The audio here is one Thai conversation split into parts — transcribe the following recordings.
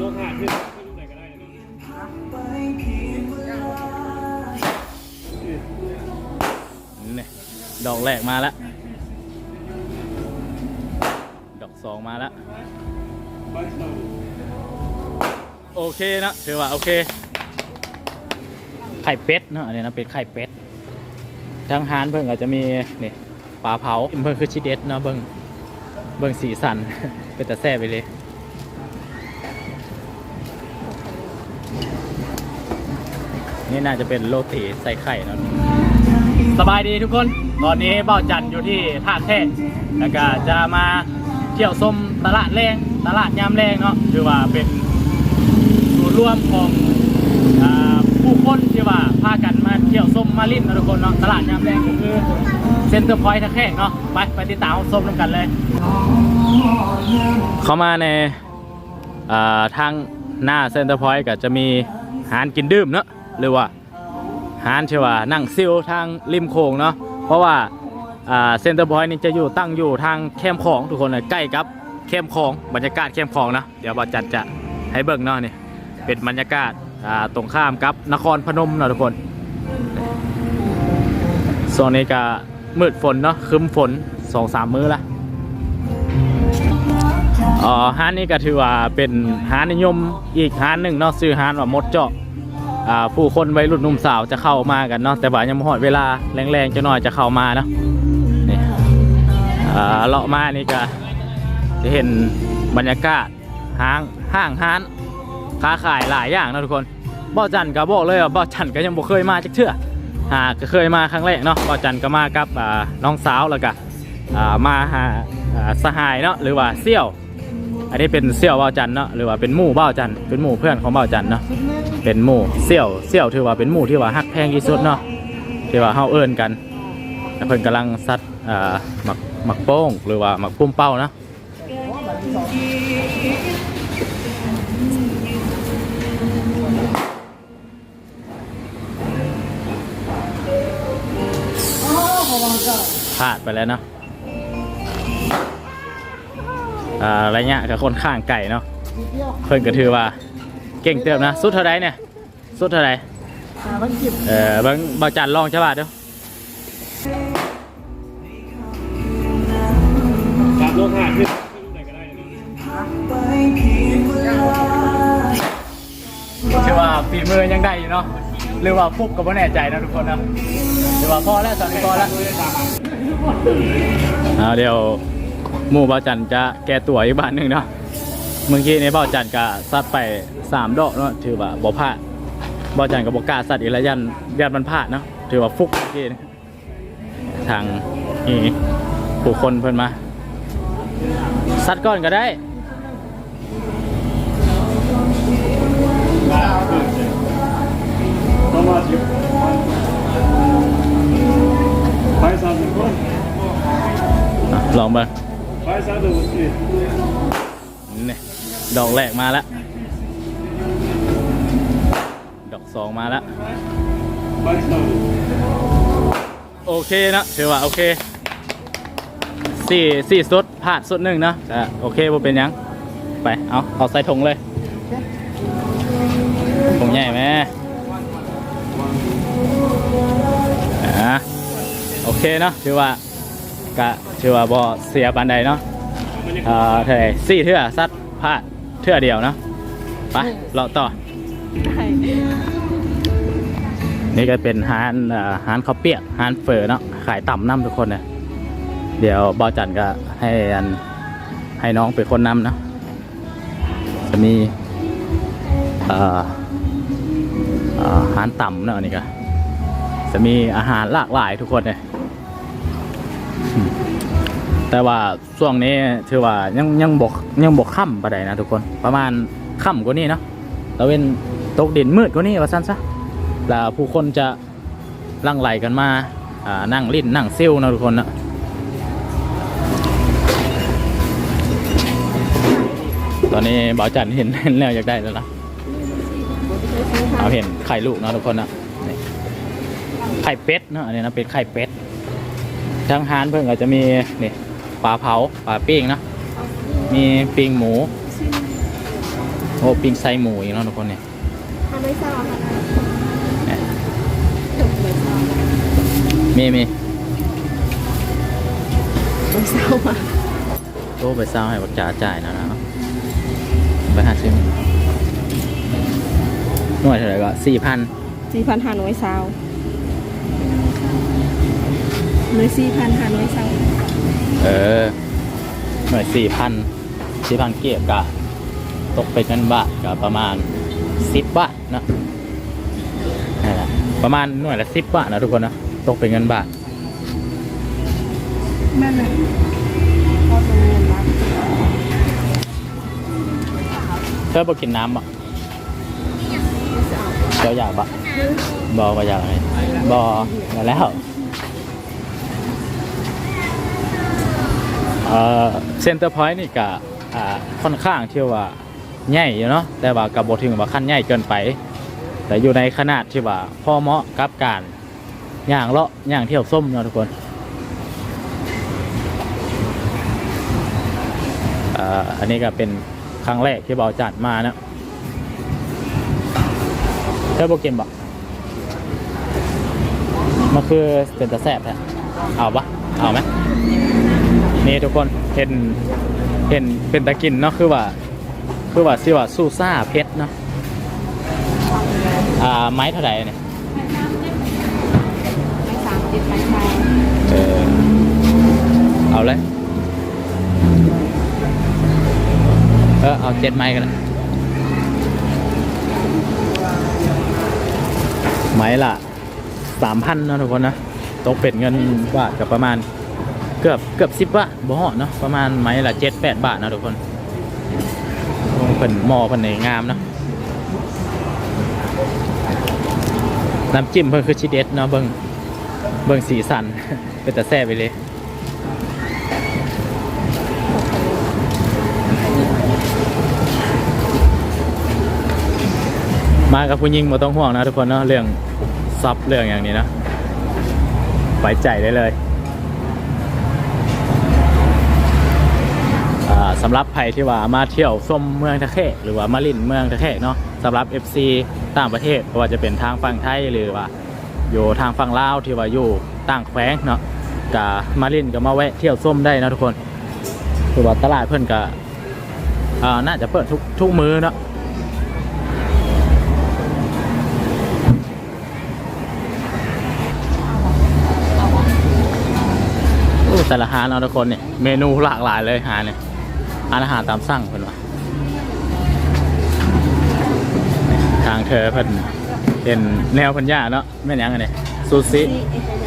โลหะขึ้นขึ้นไหนก็ได้นะนี่ดอกแรกมาแล้ว ดอกสองมาแล้ว โอเคนะถือว่าโอเค ไข่เป็ดเนาะอันนี้นะเป็นไข่เป็ดทางฮานเพิ่งอาจจะมีนี่ปลาเผาเพิ่งคือชิเด็ดเนาะเบิ่งเบิ่งสีสันเป็นแต่แซ่บไปเลย นี่น่าจะเป็นโรตีใส่ไข่นะสบายดีทุกคน ตอนนี้เบ้าจันอยู่ที่ท่าแท่แล้วก็จะมาเที่ยวชมตลาดแรงตลาดยามแรงเนาะถือว่าเป็นศูนย์รวมของผู้คนที่ว่าพากันมาเที่ยวส้มมาลิ้นนะทุกคนเนาะตลาดยามแรงก็คือเซ็นเตอร์พอยต์ท่าแขกเนาะไปไปติดตามส้มน้ำกันเลย เข้ามาในทางหน้าเซ็นเตอร์พอยต์ก็จะมีอาหารกินดื่มเนาะ หรือว่าอาหารที่ว่านั่งซิลทางริมโขงเนาะเพราะว่าเซ็นเตอร์พอยต์นี่จะอยู่ตั้งอยู่ทางแคมของทุกคนเลยใกล้กับแคมของบรรยากาศแคมของนะเดี๋ยวบอจัดจะให้เบิ่งเนาะนี่เป็นบรรยากาศาตรงข้ามกับนครพนมเนาะทุกคนโซนนี้ก็มืดฝนเนาะครึ้มฝนสองสามมื้อละอ๋อห้านนี้ก็ถือว่าเป็นห้านนิยมอีกห้านหนึ่งเนาะซื้อห้านว่ามดเจาะ ผู้คนวัยรุ่นหนุ่มสาวจะเข้ามากันเนาะแต่ว่ายังไม่หอดเวลาแรงๆจะหน่อยจะเข้ามาเนาะนี่อ่าเลาะมานี่ก็จะเห็นบรรยากาศห้างห้างห้านค้าขายหลายอย่างนะทุกคนบ่อจันก็บอกเลยว่าบ่อจันก็ยังบ่เคยมาจักเทื่อหาก็เคยมาครั้งแรกเนาะบ่อจันก็มากับอ่าน้องสาวแล้วก็อ่ามาหาอ่าสหายเนาะหรือว่าเสี่ยว อันนี้เป็นเสี่ยวบ่อจันเนาะหรือว่าเป็นหมู่บ่อจันเป็นหมู่เพื่อนของบ่อจันเนาะเป็นหมู่เสี่ยวเสี่ยวถือว่าเป็นหมู่ที่ว่าฮักแพงที่สุดเนาะที่ว่าเฮาเอิ้นกันแล้วเพิ่นกำลังซัดอ่าหมักหมักโป้งหรือว่าหมักปุ่มเป้าเนาะพลาดไปแล้วเนาะ อ่าระยะกับคนข้างไก่เนาะเพิ่นก็ถือว่าเก่งเติมนะสุดเท่าไรเนี่ยสุดเท่าไรหามันจิบเออบางบาจันลองใช่ป่ะเดี๋ยวสามโลหะขึ้นขึ้นไหนก็ได้เนาะใช่ว่าฝีมือยังได้อยู่เนาะหรือว่าฟุกก็ไม่แน่ใจนะทุกคนนะหรือว่าพอแล้วตอนนี้พอแล้วเอาเดี๋ยว หมู่บาจันจะแก้ตัวอีกบ้านหนึ่งเนาะเมื่อกี้ในบ่าจันก็ซัดไปสามดอกเนาะถือว่าบ่พลาดบ่าจันกับบ่กล้าซัดอีกแล้วยันยันมันพลาดเนาะถือว่าฟุกเมื่อกี้ทางนี่ผู้คนเพิ่นมาซัดก่อนก็ได้ต้องมาจิบไปสามสิบคนอะลองไป นี่ดอกแรกมาแล้ว ดอกสองมาแล้ว โอเคนะถือว่าโอเคสี่สี่สุดพลาดสุดหนึ่งนะแต่โอเคบ่เป็นยัง ไป เอา เอาใส่ถุงเลยถุงใหญ่ไหมอะโอเคเนาะถือว่า กะถือว่าบ่เสียปานใดเนาะอ่าเท่าไหร่สี่เทื่อซัดพลาดเทื่อเดียวเนาะไปเราต่อได้นี่ก็เป็นฮานอ่าฮานข้าวเปียกฮานเฟอเนาะขายต่ำน้ำทุกคนเนี่ยเดี๋ยวบอจันก็ให้อันให้น้องเป็นคนนำเนาะจะมีอ่าอ่าฮานต่ำเนาะนี่ก็จะมีอาหารหลากหลายทุกคนเลยอืม แต่ว่าช่วงนี้ถือว่ายังยังบกยังบกค่ำปะใดนะทุกคนประมาณค่ำกว่านี้เนาะตะเวนตกดินมืดกว่านี้ว่าสั้นซะแล้วผู้คนจะลั่งไหลกันมาอ่านั่งลิ้นนั่งซิ่วนะทุกคนนะตอนนี้บ่าวจันเห็นเห็นแล้วอยากได้แล้วนะเอาเห็นไข่ลูกนะทุกคนนะไข่เป็ดเนาะอันนี้นะเป็นไข่เป็ดทางฮานเพิ่งอาจจะมีนี่ ปลาเผาปลาปิ้งนะมีปิ้งหมู โอ้ปิ้งไส้หมูอีกเนาะทุกคนเนี่ยทำไม่ทราบค่ะเนี่ยไม่ทราบมีมีไม่ทราบอะโอ้ไปเศร้าให้บักจ่าจ่ายนะนะไปหาซื้อมาหน่วยเท่าไหร่ก็สี่พันสี่พันห้าร้อยซาวหรือสี่พันห้าร้อยซาว เออหน่วยสี่พันสี่พันเก็บกะตกเป็นเงินบาทก็ประมาณสิบบาทเนอะนั่นแหละประมาณหน่วยละสิบบาทนะทุกคนนะตกเป็นเงินบาทแม่นเลยพอดูเงินรับเธอบอกกินน้ำบ่เจ้าอยากบ่บอกว่าอยากไหมบอมาแล้ว เซ็นเตอร์พอยต์นี่กะอ่าค่อนข้างที่ว่าใหญ่อยู่เนาะแต่ว่ากับบถึงว่าขั้นใหญ่เกินไป แต่อยู่ในขนาดที่ว่าพอเหมาะกับการย่างเลาะย่างเที่ยวส้มเนาะทุกคนอันนี้ก็เป็นครั้งแรกที่เบาจัดมานะเธอโบเกมบอกมันคือเป็นตะแสบแท้เอาปะเอาไหม นี่ทุกคนเห็นเห็นเป็นตะกินเนาะคือว่า คือว่าสิว่าซูซ่าเพชรเนาะอ่าไม้เท่าไหร่เนี่ยไม่สามสิบไม่ใช่เออเอาเลยเออเอาเจ็ดไม้กันเลยไม้ละสามพันเนาะทุกคนนะตกเป็นเงินบาทกับประมาณ เกือบเกือบสิบบาทบ่เหอเนาะประมาณไม้ละเจ็ดแปดบาทนะทุกคนเพิ่นหม้อเพิ่นในงามเนาะน้ำจิ้มเพิ่นคือชิเด็ดเนาะเบิ่งเบิ่งสีสันเป็นแต่แซ่บไปเลยมากับผู้หญิงมาต้องห่วงนะทุกคนเนาะเรื่องซับเรื่องอย่างนี้นะไว้ใจได้เลย สำหรับใครที่ว่ามาเที่ยวส้มเมืองทะเคหรือว่ามาลินเมืองทะเคเนาะสำหรับ FC ต่างประเทศไม่ว่าจะเป็นทางฝั่งไทยหรือว่าอยู่ทางฝั่งลาวที่ว่าอยู่ต่างแขวงเนาะกะมาลินก็มาแวะเที่ยวส้มได้นะทุกคนคือว่าตลาดเพิ่อนก็อ่าน่าจะเปิดทุกทุกมือเนาะโอ้แต่ละหาเอาทุกคนเนี่ยเมนูหลากหลายเลยหาเนี่ย อาหารตามสั่งเพิ่นว่าทางเธอเพิ่นเป็นแนวเพันยาเนาะแม่นยังไงเนี่ยซูซิ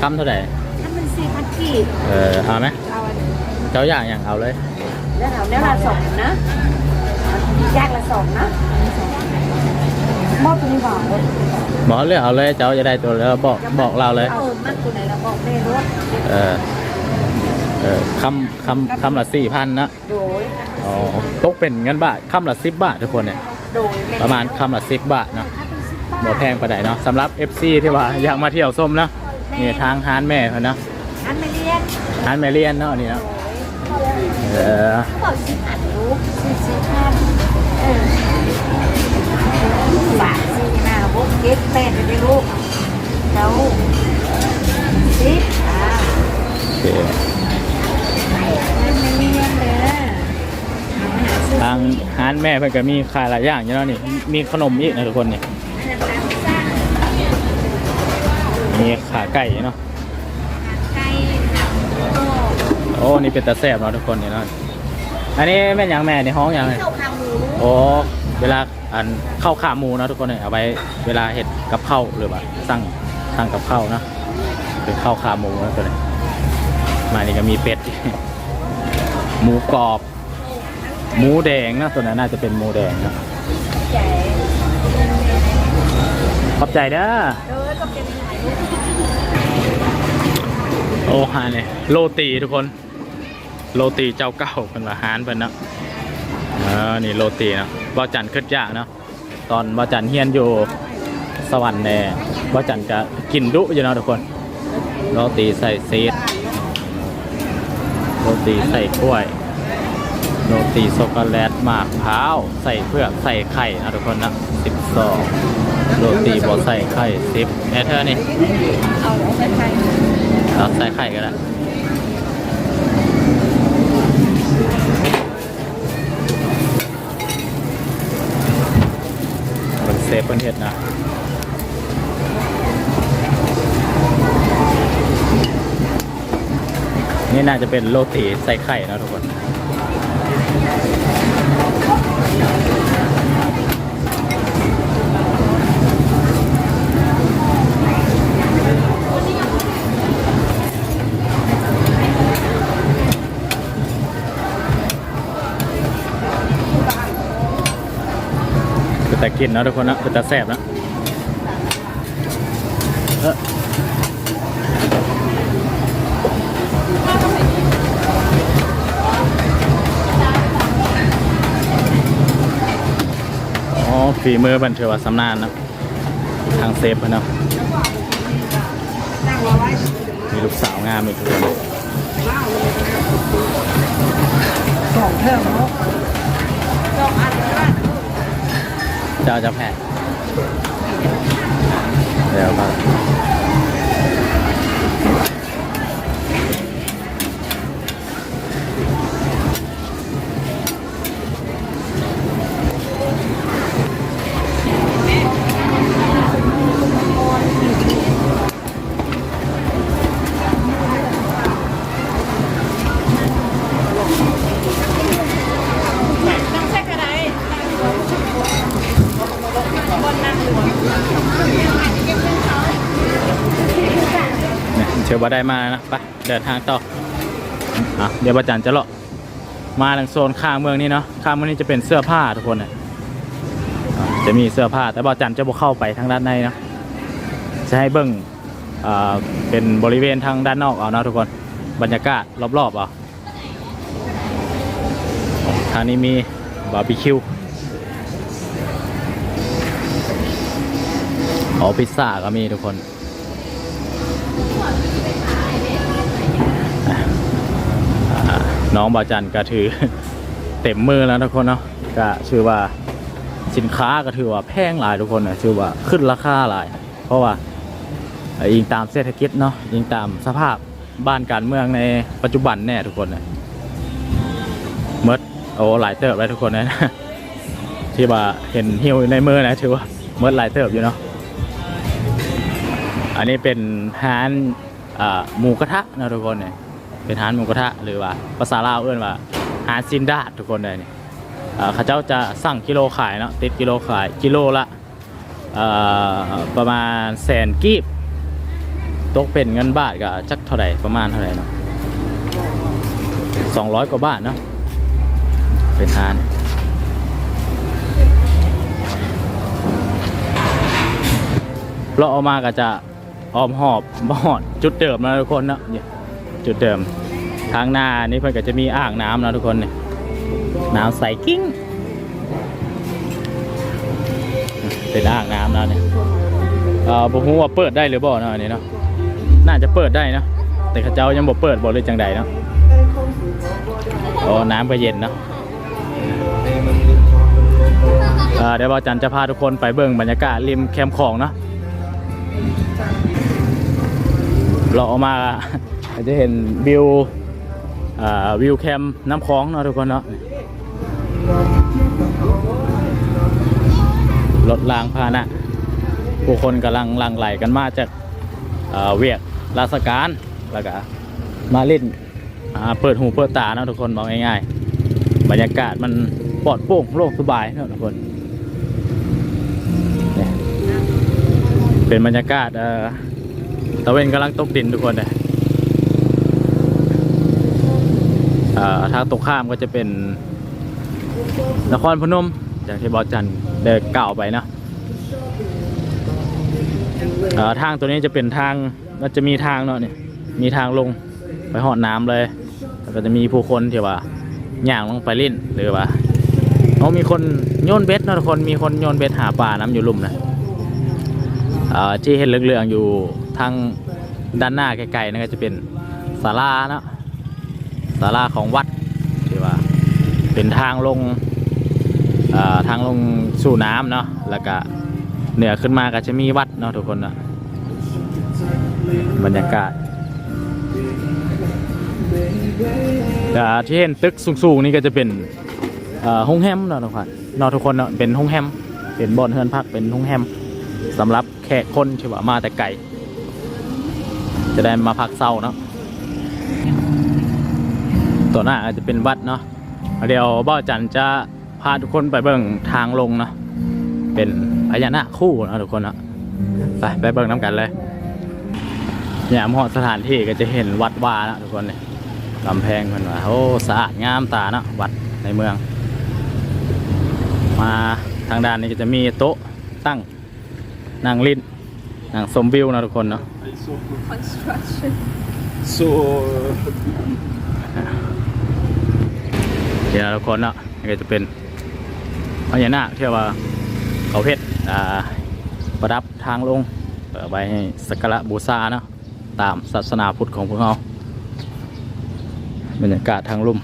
คำเท่าไหร่ถ้ามันสี่พันกี่เออเอาไหมเอาอันนี้เจ้าอย่างอย่างเอาเลยแล้วเอาเนี่ยละสองนะแยกละสองนะมอบตัวนี้บอกเลยบอกเลยเอาเลยเจ้าจะได้ตัวแล้วบอกบอกเราเลยเออมันตัวไหนเราบอกได้รถเออ เออคำคำคำละสี่พันนะโดยอ๋อตกเป็นเงินบาทคำละสิบบาททุกคนเนี่ย โดยประมาณคำละสิบบาทเนาะบ่แพงปานใดเนาะสำหรับ FC ที่ว่าอยากมาเที่ยวส้มเนาะนี่ทางฮานแม่เขาเนาะอันไม่เรียนฮานแม่เลียนเนาะนี่เนาะเออบอกสิอันลูกสี่สิบห้าเออบาทสี่ห้าหกเจ็ดแปดไปลูกเจ้าสิบอ่าโอเคางฮานแม่เพิ่นก็มีขายหลายอย่างอยู่เนาะนี่ มีขนมอีกนะทุกคนนี่มีขาไก่เนาะไก่ก็โอ้นี่เป็นตาแซ่บเนาะทุกคนนี่เนาะอันนี้แม่นหยังแม่ในห้องหยังเลยเข้าขาหมูโอ้เวลาอันเข้าวขาหมูเนาะทุกคนเนี่ยเอาไว้เวลาเห็ดกับข้าวหรือว่าสั่งสั่งกับข้าวเนาะเป็นข้าวขาหมูนะตัวนี้มานี่ก็มีเป็ดหมูกรอบ หมูแดงนะตัวนั้นน่าจะเป็นหมูแดงนะใหญ่ขอบใจเด้อเออก็เป็นหลายลูกโอ้ฮาเนี่ยโรตีทุกคน โรตีเจ้าเก่าเป็นว่าฮานเป็นเนาะเออนี่โรตีเนาะบ่าวจันทร์ขึ้นยากเนาะตอนบ่าวจันทร์เฮียนอยู่สวรรค์แน่บ่าวจันทร์ก็กินดุอยู่เนาะทุกคน โรตีใส่ซีดโรตีใส่กล้วยโรตีช็อกโกแลตหมากพร้าว ใส่เผือกใส่ไข่นะทุกคนนะ12โรตีบอใส่ไข่10แอเธอร์นี่เอาเอาไปใส่เราใส่ไข่ก็ได้มันเซฟเป็นเห็ดนะนี่น่าจะเป็นโรตีใส่ไข่นะทุกคน แต่กินนะทุกคนนะเป็นแต่แซ่บนะเอออ๋อฝีมือบันเทวาสำนานนะทางเซฟนะมีลูกสาวงามอีกคนสองเท่าเนาะสองอัน เลยว่าเจ้าจะแพ้เดี๋ยวครับเนี่ ว่าได้มาแล้วนะไปเดินทางต่ออะเดี๋ยวประจันจะเลาะมาทางโซนข้างเมืองนี้เนาะข้างเมืองนี้จะเป็นเสื้อผ้าทุกคนเนี่ยอะจะมีเสื้อผ้าแต่ประจันจะบ่เข้าไปทางด้านในเนาะจะให้เบิ้งอ่าเป็นบริเวณทางด้านนอกเอาเนาะทุกคนบรรยากาศรอบๆเอาทางนี้มีบาร์บีคิวอ๋อพิซซ่าก็มีทุกคนอะอ่า น้องบาจันก็ถือเต็มมือแล้วทุกคนเนาะก็ชื่อว่าสินค้าก็ถือว่าแพงหลายทุกคนนะชื่อว่าขึ้นราคาหลาย เพราะว่าเอ่ออิงตามเศรษฐกิจเนาะอิงตามสภาพบ้านการเมืองในปัจจุบันแน่ทุกคนนะมดโอ้หลายเติบเลยทุกคนนะที่ว่าเห็นหิวในมือนะถือว่ามดหลายเติบอยู่เนาะอันนี้เป็นร้านหมูกระทะนะทุกคนเนี่ย เป็นร้านหมูกระทะหรือว่าภาษาลาวเอื้อนว่าร้านซินดาทุกคนเลยเนี่ยอ่าเขาเจ้าจะสั่งกิโลขายเนาะติดกิโลขายกิโลละประมาณแสนกีบตกเป็นเงินบาทก็จักเท่าไหร่ประมาณเท่าไหร่เนาะสองร้อยกว่าบาทเนาะเป็นร้านเราเอามาก็จะออมหอบมาหอดจุดเดิมนะทุกคนเนาะเนี่ย จุดเดิม ทางหน้านี่เพื่อนก็จะมีอ่างน้ำนะทุกคนนี่น้ำใสกิ้งเป็นอ่างน้ำนะเนี่ยเออผมว่าเปิดได้หรือเปล่าเนาะอันนี้เนาะน่าจะเปิดได้นะแต่ข้าเจ้ายังบอกเปิดบอกเลยจังใดเนาะโอ้น้ำก็เย็นเนาะเอ่อเดี๋ยวบอจันจะพาทุกคนไปเบิ่งบรรยากาศริมแคมป์ของเนาะเราออกมา ก็จะเห็นวิววิวแคมน้ำคลองเนาะทุกคนเนาะรถรางพาหนะผู้คนกำลังลังไหลกันมาจากเอ่อเวียกราชการแล้วก็มาเล่นเปิดหูเปิดตาเนาะทุกคนบอกง่ายๆบรรยากาศมันปลอดโปร่งโล่งสบายเนาะทุกคนเป็นบรรยากาศตะเวนกำลังตกดินทุกคนเลยอ่า ทางตกข้ามก็จะเป็นนครพนมอย่างที่บอจันเดินกล่าวไปนะทางตัวนี้จะเป็นทางมันจะมีทางเนาะเนี่ยมีทางลงไปหอดน้ำเลยแล้วก็จะมีผู้คนที่ว่าย่างลงไปเล่นหรือว่าเขามีคนโยนเบ็ดนะทุกคนมีคนโยนเบ็ดหาปลาน้ำอยู่ลุ่มนะที่เห็นเหลืองๆอยู่ทางด้านหน้าไกลๆนั่นก็จะเป็นศาลาเนาะ ศาลาของวัดที่ว่าเป็นทางลงทางลงสู่น้ำเนาะแล้วก็เหนือขึ้นมาก็จะมีวัดเนาะทุกคนเนาะบรรยากาศแต่ที่เห็นตึกสูงๆนี่ก็จะเป็นห้องแฮมเนาะทุกคนเนาะทุกคนเนาะเป็นห้องแฮมเป็นบอนเฮือนพักเป็นห้องแฮมสำหรับแขกคนที่ว่ามาแต่ไกลจะได้มาพักเศร้าเนาะ ตัวหน้าอาจจะเป็นวัดเนาะเดี๋ยวบ้าจันจะพาทุกคนไปเบิ่งทางลงเนาะเป็นพญานาคคู่เนาะทุกคนเนาะไปไปเบิ่งน้ำกันเลยเนี่ยมหอดสถานที่ก็จะเห็นวัดวาแล้วทุกคนเนี่ยกำแพงมันว่าโอ้สะอาดงามตาเนาะวัดในเมือง มาทางด้านนี้ก็จะมีโต๊ะตั้งนั่งลิ้นนั่งชมวิวเนาะทุกคนเนาะ construction โซ่ เดี๋ยวทุกคนเนาะนี่ก็จะเป็นพญานาคที่ว่าเขาเพชรอ่าประดับทางลงเปิดไว้ให้สักการะบูชาเนาะตามศาสนาพุทธของพวกเราบรรยากาศทางลุ่ม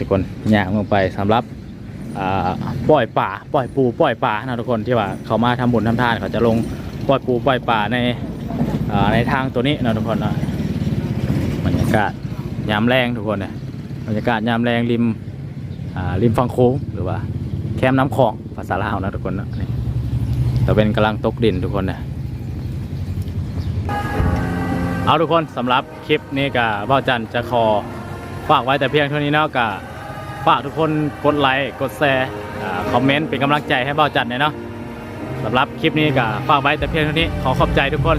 ทุกคนย่างลงไปสำหรับอ่าปล่อยป่าปล่อยปูปล่อยป่านะทุกคนที่ว่าเขามาทำบุญทำทานเขาจะลงปล่อยปูปล่อยป่าในอ่าในทางตัวนี้นะทุกคนนะบรรยากาศยามแรงทุกคนเนี่ย บรรยากาศยามแรงริมริมฝั่งโค้งหรือว่า แคมน้ำคลองภาษาลาวนะทุกคนนะนี่แต่เป็นกำลังตกดินทุกคนนะเอาทุกคนสำหรับคลิปนี้กับบ้าจันจะขอฝากไว้แต่เพียงเท่านี้เนาะกับฝากทุกคนกดไลค์กดแชร์คอมเมนต์เป็นกำลังใจให้บ้าจันหน่ยเนาะสำหรับคลิปนี้กับฝากไว้แต่เพียงเท่านี้ขอขอบใจทุกคน